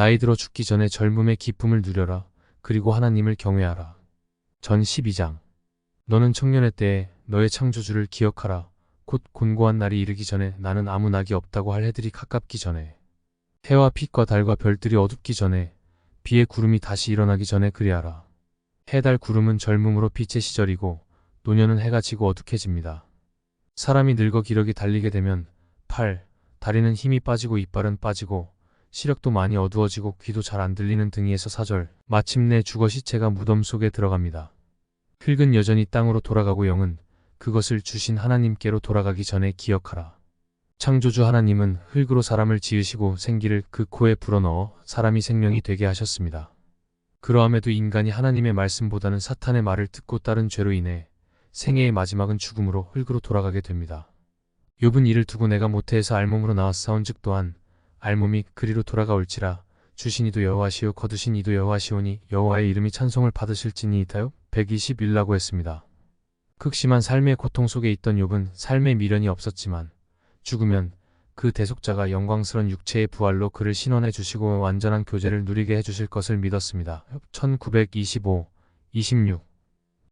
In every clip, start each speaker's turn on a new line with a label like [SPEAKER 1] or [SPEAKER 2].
[SPEAKER 1] 나이 들어 죽기 전에 젊음의 기쁨을 누려라. 그리고 하나님을 경외하라. 전 12장. 너는 청년의 때에 너의 창조주를 기억하라. 곧 곤고한 날이 이르기 전에 나는 아무 낙이 없다고 할 해들이 가깝기 전에 해와 빛과 달과 별들이 어둡기 전에 비의 구름이 다시 일어나기 전에 그리하라. 해달 구름은 젊음으로 빛의 시절이고 노년은 해가 지고 어둑해집니다. 사람이 늙어 기력이 달리게 되면 팔, 다리는 힘이 빠지고 이빨은 빠지고 시력도 많이 어두워지고 귀도 잘 안 들리는 등이에서 사절 마침내 죽어 시체가 무덤 속에 들어갑니다. 흙은 여전히 땅으로 돌아가고 영은 그것을 주신 하나님께로 돌아가기 전에 기억하라. 창조주 하나님은 흙으로 사람을 지으시고 생기를 그 코에 불어넣어 사람이 생명이 되게 하셨습니다. 그러함에도 인간이 하나님의 말씀보다는 사탄의 말을 듣고 따른 죄로 인해 생애의 마지막은 죽음으로 흙으로 돌아가게 됩니다. 욥은 이를 두고 내가 모태에서 알몸으로 나왔사온즉 또한 알몸이 그리로 돌아가올지라 주신 이도 여호와시오 거두신 이도 여호와시오니 여호와의 이름이 찬송을 받으실지니이다요 121라고 했습니다. 극심한 삶의 고통 속에 있던 욥은 삶의 미련이 없었지만 죽으면 그 대속자가 영광스런 육체의 부활로 그를 신원해 주시고 완전한 교제를 누리게 해 주실 것을 믿었습니다. 1925, 26.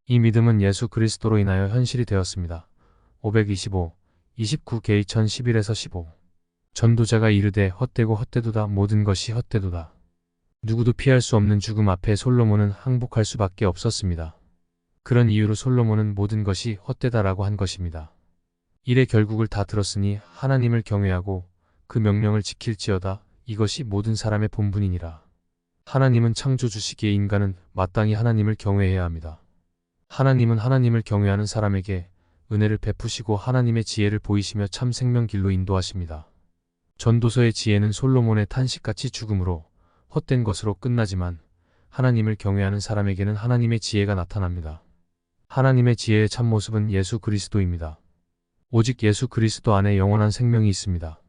[SPEAKER 1] 이 믿음은 예수 그리스도로 인하여 현실이 되었습니다. 525, 29 게이 1011에서 15. 전도자가 이르되 헛되고 헛되도다 모든 것이 헛되도다. 누구도 피할 수 없는 죽음 앞에 솔로몬은 항복할 수밖에 없었습니다. 그런 이유로 솔로몬은 모든 것이 헛되다라고 한 것입니다. 일의 결국을 다 들었으니 하나님을 경외하고 그 명령을 지킬지어다 이것이 모든 사람의 본분이니라. 하나님은 창조주시기에 인간은 마땅히 하나님을 경외해야 합니다. 하나님은 하나님을 경외하는 사람에게 은혜를 베푸시고 하나님의 지혜를 보이시며 참 생명길로 인도하십니다. 전도서의 지혜는 솔로몬의 탄식같이 죽음으로 헛된 것으로 끝나지만 하나님을 경외하는 사람에게는 하나님의 지혜가 나타납니다. 하나님의 지혜의 참모습은 예수 그리스도입니다. 오직 예수 그리스도 안에 영원한 생명이 있습니다.